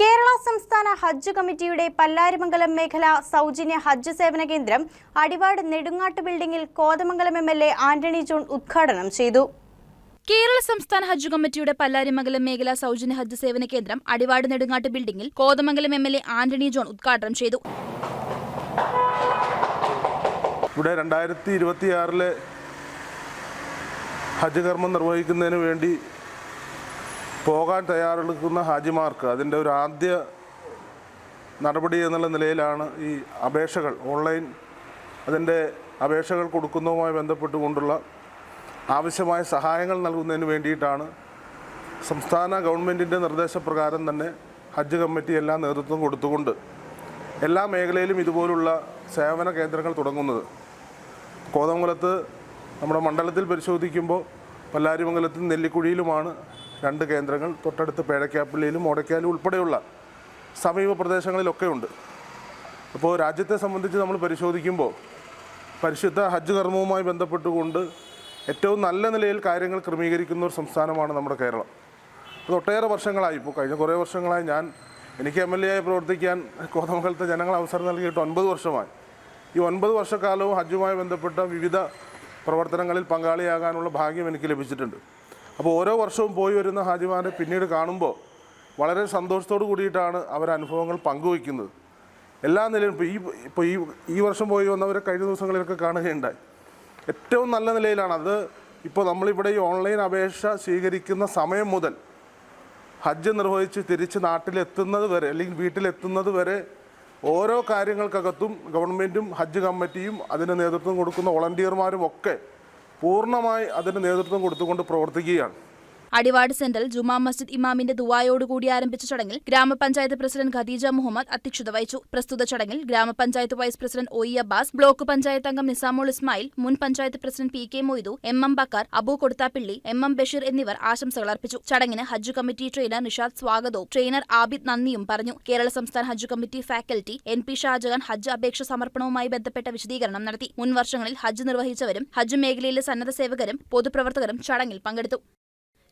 കേരള സംസ്ഥാന ഹജ്ജ് കമ്മിറ്റിയുടെ പല്ലാരിമംഗലം മേഖല സൗജന്യ ഹജ്ജ് സേവന കേന്ദ്രം Adivad Nedungatt ബിൽഡിംഗിൽ Kothamangalam M L A Antony John ഉദ്ഘാടനം ചെയ്തു. കേരള സംസ്ഥാന ഹജ്ജ് കമ്മിറ്റിയുടെ പല്ലാരിമംഗലം മേഖല സൗജന്യ ഹജ്ജ് സേവന കേന്ദ്രം Adivad Nedungatt ബിൽഡിംഗിൽ Kothamangalam M L A Antony John ഉദ്ഘാടനം ചെയ്തു. ഇവിടെ രണ്ടായിരത്തി ഇരുപത്തിയാറിലെ ഹജ്ജ് കർമ്മം നിർവഹിക്കുന്നതിന് വേണ്ടി പോകാൻ തയ്യാറെടുക്കുന്ന ഹാജിമാർക്ക് അതിന്റെ ഒരു ആദ്യ നടപടി എന്നുള്ള നിലയിലാണ് ഈ അപേക്ഷകൾ ഓൺലൈൻ അതിന്റെ അപേക്ഷകൾ കൊടുക്കുന്നതുമായി ബന്ധപ്പെട്ടുകൊണ്ടുള്ള ആവശ്യമായ സഹായങ്ങൾ നൽകുന്നതിന് വേണ്ടിയിട്ടാണ് സംസ്ഥാന ഗവൺമെന്റിന്റെ നിർദ്ദേശപ്രകാരം തന്നെ ഹജ്ജ് കമ്മിറ്റി എല്ലാ നേതൃത്വം കൊടുത്തുകൊണ്ട് എല്ലാ മേഖലയിലും ഇതുപോലുള്ള സേവന കേന്ദ്രങ്ങൾ തുടങ്ങുന്നത്. കോതമംഗലത്ത് നമ്മുടെ മണ്ഡലത്തിൽ പരിശോധിക്കുമ്പോൾ പല്ലാരിമംഗലത്തും നെല്ലിക്കുഴിയിലുമാണ് രണ്ട് കേന്ദ്രങ്ങൾ തൊട്ടടുത്ത് പേഴക്കാപ്പള്ളിയിലും ഓടക്കാലും ഉൾപ്പെടെയുള്ള സമീപ പ്രദേശങ്ങളിലൊക്കെ ഉണ്ട് അപ്പോൾ രാജ്യത്തെ സംബന്ധിച്ച് നമ്മൾ പരിശോധിക്കുമ്പോൾ പരിശുദ്ധ ഹജ്ജ് കർമ്മവുമായി ബന്ധപ്പെട്ടുകൊണ്ട് ഏറ്റവും നല്ല നിലയിൽ കാര്യങ്ങൾ ക്രമീകരിക്കുന്ന ഒരു സംസ്ഥാനമാണ് നമ്മുടെ കേരളം. അത് ഒട്ടേറെ വർഷങ്ങളായി. ഇപ്പോൾ കഴിഞ്ഞ കുറേ വർഷങ്ങളായി ഞാൻ എനിക്ക് എം എൽ എ ആയി പ്രവർത്തിക്കാൻ കോതമംഗലത്തെ ജനങ്ങൾ അവസരം നൽകിയിട്ട് ഒൻപത് വർഷമായി. ഈ ഒൻപത് വർഷക്കാലവും ഹജ്ജുമായി ബന്ധപ്പെട്ട വിവിധ പ്രവർത്തനങ്ങളിൽ പങ്കാളിയാകാനുള്ള ഭാഗ്യം എനിക്ക് ലഭിച്ചിട്ടുണ്ട്. അപ്പോൾ ഓരോ വർഷവും പോയി വരുന്ന ഹാജിമാരെ പിന്നീട് കാണുമ്പോൾ വളരെ സന്തോഷത്തോടു കൂടിയിട്ടാണ് അവർ അനുഭവങ്ങൾ പങ്കുവയ്ക്കുന്നത്. എല്ലാ നിലയിലും ഇപ്പോൾ ഈ ഇപ്പോൾ ഈ ഈ വർഷം പോയി വന്നവരെ കഴിഞ്ഞ ദിവസങ്ങളിലൊക്കെ കാണുകയുണ്ടായി. ഏറ്റവും നല്ല നിലയിലാണ് അത്. ഇപ്പോൾ നമ്മളിവിടെ ഈ ഓൺലൈൻ അപേക്ഷ സ്വീകരിക്കുന്ന സമയം മുതൽ ഹജ്ജ് നിർവഹിച്ച് തിരിച്ച് നാട്ടിലെത്തുന്നത് വരെ അല്ലെങ്കിൽ വീട്ടിലെത്തുന്നത് വരെ ഓരോ കാര്യങ്ങൾക്കകത്തും ഗവൺമെന്റും ഹജ്ജ് കമ്മിറ്റിയും അതിന് നേതൃത്വം കൊടുക്കുന്ന വോളണ്ടിയർമാരും ഒക്കെ പൂർണമായി അതിന് നേതൃത്വം കൊടുത്തുകൊണ്ട് പ്രവർത്തിക്കുകയാണ്. അടിവാട് സെന്ററിൽ ജുമാ മസ്ജിദ് ഇമാമിന്റെ ദുവായോടുകൂടി ആരംഭിച്ച ചടങ്ങിൽ ഗ്രാമപഞ്ചായത്ത് പ്രസിഡന്റ് ഖദീജ മുഹമ്മദ് അധ്യക്ഷത വഹിച്ചു. പ്രസ്തുത ചടങ്ങിൽ ഗ്രാമപഞ്ചായത്ത് vice president O E Abbas block panchayat അംഗം നിസാമുൾ ഇസ്മായിൽ മുൻ panchayat president P K Moidu M M Bakkar Abu Koduthappilly M M Basheer എന്നിവർ ആശംസകൾ അർപ്പിച്ചു. ചടങ്ങിന് ഹജ്ജ് കമ്മിറ്റി ട്രെയിനർ നിഷാദ് സ്വാഗതവും ട്രെയിനർ ആബിദ് നന്ദിയും പറഞ്ഞു. കേരള സംസ്ഥാന ഹജ്ജ് committee faculty N P Shajahan ഹജ്ജ് അപേക്ഷ സമർപ്പണവുമായി ബന്ധപ്പെട്ട വിശദീകരണം നടത്തി. മുൻ വർഷങ്ങളിൽ ഹജ്ജ് നിർവഹിച്ചവരും ഹജ്ജ് മേഖലയിലെ സന്നദ്ധ സേവകരും പൊതുപ്രവർത്തകരും ചടങ്ങിൽ പങ്കെടുത്തു.